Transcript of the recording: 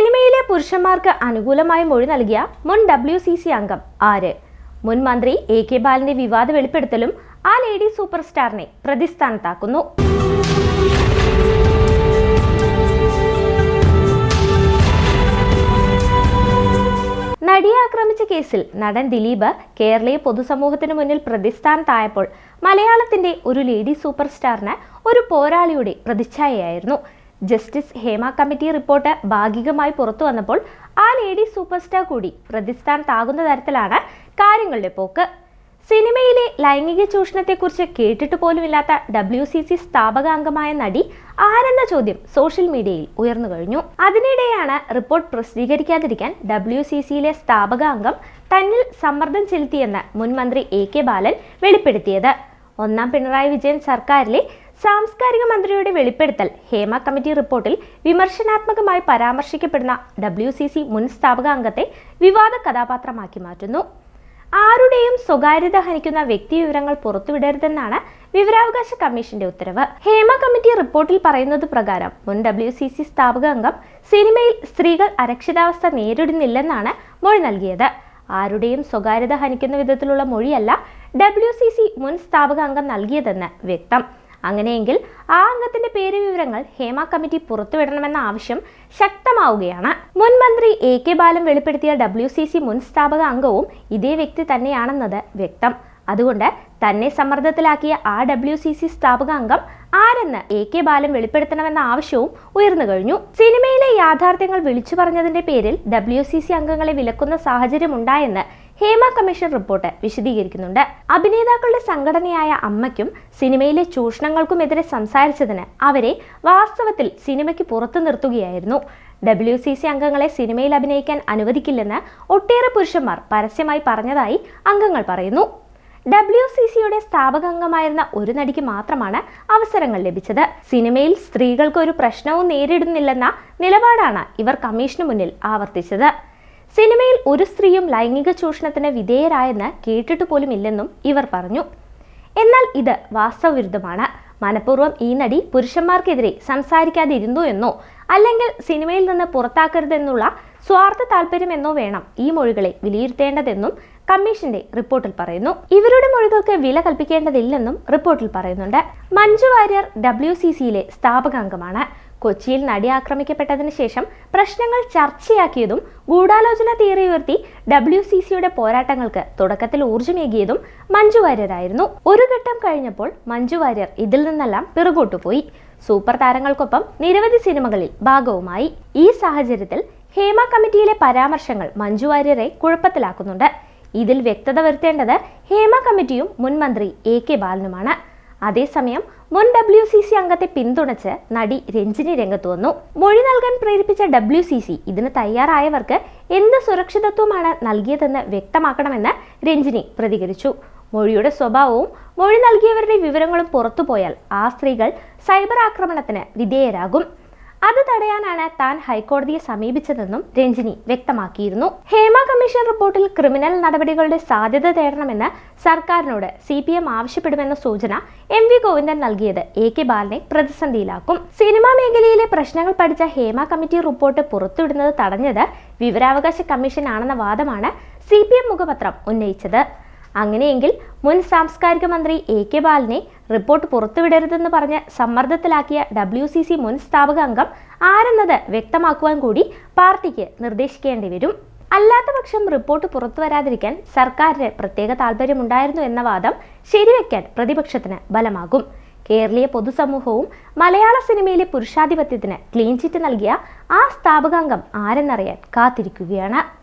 സിനിമയിലെ പുരുഷന്മാർക്ക് അനുകൂലമായി മൊഴി നൽകിയ മുൻ ഡബ്ല്യു സി സി അംഗം ആര്? മുൻ മന്ത്രി എ കെ ബാലന്റെ വിവാദ വെളിപ്പെടുത്തലും ആ ലേഡി സൂപ്പർ സ്റ്റാറിനെ പ്രതിസ്ഥാനത്താക്കുന്നു. നടിയെ ആക്രമിച്ച കേസിൽ നടൻ ദിലീപ് കേരളീയ പൊതുസമൂഹത്തിന് മുന്നിൽ പ്രതിസ്ഥാനത്തായപ്പോൾ മലയാളത്തിന്റെ ഒരു ലേഡി സൂപ്പർ സ്റ്റാറിന് ഒരു പോരാളിയുടെ പ്രതിച്ഛായയായിരുന്നു. ജസ്റ്റിസ് ഹേമ കമ്മിറ്റി റിപ്പോർട്ട് ഭാഗികമായി പുറത്തു വന്നപ്പോൾ ആ ലേഡി സൂപ്പർ സ്റ്റാർ കൂടി പ്രതിസ്ഥാനത്താകുന്ന തരത്തിലാണ് കാര്യങ്ങളുടെ പോക്ക്. സിനിമയിലെ ലൈംഗിക ചൂഷണത്തെക്കുറിച്ച് കേട്ടിട്ട് പോലുമില്ലാത്ത ഡബ്ല്യു സി സി സ്ഥാപകാംഗമായ നടി ആരെന്ന ചോദ്യം സോഷ്യൽ മീഡിയയിൽ ഉയർന്നു കഴിഞ്ഞു. അതിനിടെയാണ് റിപ്പോർട്ട് പ്രസിദ്ധീകരിക്കാതിരിക്കാൻ ഡബ്ല്യു സി സിയിലെ സ്ഥാപകാംഗം തന്നിൽ സമ്മർദ്ദം ചെലുത്തിയെന്ന് മുൻ മന്ത്രി എ കെ ബാലൻ വെളിപ്പെടുത്തിയത്. ഒന്നാം പിണറായി വിജയൻ സർക്കാരിലെ സാംസ്കാരിക മന്ത്രിയുടെ വെളിപ്പെടുത്തൽ ഹേമ കമ്മിറ്റി റിപ്പോർട്ടിൽ വിമർശനാത്മകമായി പരാമർശിക്കപ്പെടുന്ന ഡബ്ല്യു സി സി മുൻ സ്ഥാപക അംഗത്തെ വിവാദ കഥാപാത്രമാക്കി മാറ്റുന്നു. ആരുടെയും സ്വകാര്യത ഹനിക്കുന്ന വ്യക്തി വിവരങ്ങൾ പുറത്തുവിടരുതെന്നാണ് വിവരാവകാശ കമ്മീഷന്റെ ഉത്തരവ്. ഹേമ കമ്മിറ്റി റിപ്പോർട്ടിൽ പറയുന്നത് പ്രകാരം മുൻ ഡബ്ല്യു സി സി സ്ഥാപക അംഗം സിനിമയിൽ സ്ത്രീകൾ അരക്ഷിതാവസ്ഥ നേരിടുന്നില്ലെന്നാണ് മൊഴി നൽകിയത്. ആരുടെയും സ്വകാര്യത ഹനിക്കുന്ന വിധത്തിലുള്ള മൊഴിയല്ല ഡബ്ല്യു സി സി മുൻ സ്ഥാപക അംഗം നൽകിയതെന്ന് വ്യക്തം. അങ്ങനെയെങ്കിൽ ആ അംഗത്തിന്റെ പേര് വിവരങ്ങൾ ഹേമ കമ്മിറ്റി പുറത്തുവിടണമെന്ന ആവശ്യം ശക്തമാവുകയാണ്. മുൻ മന്ത്രി എ കെ ബാലൻ വെളിപ്പെടുത്തിയ ഡബ്ല്യു സി സി മുൻ സ്ഥാപക അംഗവും ഇതേ വ്യക്തി തന്നെയാണെന്നത് വ്യക്തം. അതുകൊണ്ട് തന്നെ സമ്മർദ്ദത്തിലാക്കിയ ആ ഡബ്ല്യു സി സി സ്ഥാപക അംഗം ആരെന്ന് എ കെ ബാലൻ വെളിപ്പെടുത്തണമെന്ന ആവശ്യവും ഉയർന്നു കഴിഞ്ഞു. സിനിമയിലെ യാഥാർത്ഥ്യങ്ങൾ വിളിച്ചു പറഞ്ഞതിന്റെ പേരിൽ ഡബ്ല്യു സി സി അംഗങ്ങളെ വിലക്കുന്ന സാഹചര്യമുണ്ടായെന്ന് ഹേമ കമ്മീഷൻ റിപ്പോർട്ട് വിശദീകരിക്കുന്നുണ്ട്. അഭിനേതാക്കളുടെ സംഘടനയായ അമ്മയ്ക്കും സിനിമയിലെ ചൂഷണങ്ങൾക്കുമെതിരെ സംസാരിച്ചതിന് അവരെ വാസ്തവത്തിൽ സിനിമയ്ക്ക് പുറത്തു നിർത്തുകയായിരുന്നു. ഡബ്ല്യു സി സി അംഗങ്ങളെ സിനിമയിൽ അഭിനയിക്കാൻ അനുവദിക്കില്ലെന്ന് ഒട്ടേറെ പുരുഷന്മാർ പരസ്യമായി പറഞ്ഞതായി അംഗങ്ങൾ പറയുന്നു. ഡബ്ല്യു സി സിയുടെ സ്ഥാപകാംഗമായിരുന്ന ഒരു നടിക്ക് മാത്രമാണ് അവസരങ്ങൾ ലഭിച്ചത്. സിനിമയിൽ സ്ത്രീകൾക്ക് ഒരു പ്രശ്നവും നേരിടുന്നില്ലെന്ന നിലപാടാണ് ഇവർ കമ്മീഷന് മുന്നിൽ ആവർത്തിച്ചത്. സിനിമയിൽ ഒരു സ്ത്രീയും ലൈംഗിക ചൂഷണത്തിന് വിധേയരായെന്ന് കേട്ടിട്ട് പോലും ഇല്ലെന്നും ഇവർ പറഞ്ഞു. എന്നാൽ ഇത് വാസ്തവവിരുദ്ധമാണ് മനഃപൂർവം ഈ നടി പുരുഷന്മാർക്കെതിരെ സംസാരിക്കാതിരുന്നു എന്നോ അല്ലെങ്കിൽ സിനിമയിൽ നിന്ന് പുറത്താക്കരുതെന്നുള്ള സ്വാർത്ഥ താല്പര്യമെന്നോ വേണം ഈ മൊഴികളെ വിലയിരുത്തേണ്ടതെന്നും കമ്മീഷന്റെ റിപ്പോർട്ടിൽ പറയുന്നു. ഇവരുടെ മൊഴികൾക്ക് വില കൽപ്പിക്കേണ്ടതില്ലെന്നും റിപ്പോർട്ടിൽ പറയുന്നുണ്ട്. മഞ്ജു വാര്യർ ഡബ്ല്യു സി സിയിലെ സ്ഥാപകാംഗമാണ്. കൊച്ചിയിൽ നടി ആക്രമിക്കപ്പെട്ടതിന് ശേഷം പ്രശ്നങ്ങൾ ചർച്ചയാക്കിയതും ഗൂഢാലോചന തിയറി ഉയർത്തി ഡബ്ല്യു സി സിയുടെ പോരാട്ടങ്ങൾക്ക് തുടക്കത്തിൽ ഊർജമേകിയതും മഞ്ജു വാര്യരായിരുന്നു. ഒരു ഘട്ടം കഴിഞ്ഞപ്പോൾ മഞ്ജു വാര്യർ ഇതിൽ നിന്നെല്ലാം പിറകോട്ടുപോയി സൂപ്പർ താരങ്ങൾക്കൊപ്പം നിരവധി സിനിമകളിൽ ഭാഗവുമായി. ഈ സാഹചര്യത്തിൽ ഹേമ കമ്മിറ്റിയിലെ പരാമർശങ്ങൾ മഞ്ജു വാര്യരെ കുഴപ്പത്തിലാക്കുന്നുണ്ട്. ഇതിൽ വ്യക്തത വരുത്തേണ്ടത് ഹേമ കമ്മിറ്റിയും മുൻമന്ത്രി എ കെ ബാലനുമാണ്. അതേസമയം മുൻ ഡബ്ല്യു സി സി അംഗത്തെ പിന്തുണച്ച് നടി രഞ്ജിനി രംഗത്ത് വന്നു. മൊഴി നൽകാൻ പ്രേരിപ്പിച്ച ഡബ്ല്യു സി സി ഇതിന് തയ്യാറായവർക്ക് എന്ത് സുരക്ഷിതത്വമാണ് നൽകിയതെന്ന് വ്യക്തമാക്കണമെന്ന് രഞ്ജിനി പ്രതികരിച്ചു. മൊഴിയുടെ സ്വഭാവവും മൊഴി നൽകിയവരുടെ വിവരങ്ങളും പുറത്തുപോയാൽ ആ സ്ത്രീകൾ സൈബർ ആക്രമണത്തിന് വിധേയരാകും. അത് തടയാനാണ് താൻ ഹൈക്കോടതിയെ സമീപിച്ചതെന്നും രഞ്ജിനി വ്യക്തമാക്കിയിരുന്നു. ഹേമ കമ്മീഷൻ റിപ്പോർട്ടിൽ ക്രിമിനൽ നടപടികളുടെ സാധ്യത തേടണമെന്ന് സർക്കാരിനോട് സി പി എം ആവശ്യപ്പെടുമെന്ന സൂചന എം വി ഗോവിന്ദൻ നൽകിയത് എ കെ ബാലനെ പ്രതിസന്ധിയിലാക്കും. സിനിമാ മേഖലയിലെ പ്രശ്നങ്ങൾ പഠിച്ച ഹേമ കമ്മിറ്റി റിപ്പോർട്ട് പുറത്തുവിടുന്നത് തടഞ്ഞത് വിവരാവകാശ കമ്മീഷൻ ആണെന്ന വാദമാണ് സി പി എം മുഖപത്രം ഉന്നയിച്ചത്. അങ്ങനെയെങ്കിൽ മുൻ സാംസ്കാരിക മന്ത്രി എ കെ ബാലനെ റിപ്പോർട്ട് പുറത്തുവിടരുതെന്ന് പറഞ്ഞ് സമ്മർദ്ദത്തിലാക്കിയ ഡബ്ല്യു സി സി മുൻ സ്ഥാപക അംഗം ആരെന്നത് വ്യക്തമാക്കുവാൻ കൂടി പാർട്ടിക്ക് നിർദ്ദേശിക്കേണ്ടി വരും. അല്ലാത്തപക്ഷം റിപ്പോർട്ട് പുറത്തു വരാതിരിക്കാൻ സർക്കാരിന് പ്രത്യേക താല്പര്യമുണ്ടായിരുന്നു എന്ന വാദം ശരിവെക്കാൻ പ്രതിപക്ഷത്തിന് ബലമാകും. കേരളീയ പൊതുസമൂഹവും മലയാള സിനിമയിലെ പുരുഷാധിപത്യത്തിന് ക്ലീൻ ചിറ്റ് നൽകിയ ആ സ്ഥാപകാംഗം ആരെന്നറിയാൻ കാത്തിരിക്കുകയാണ്.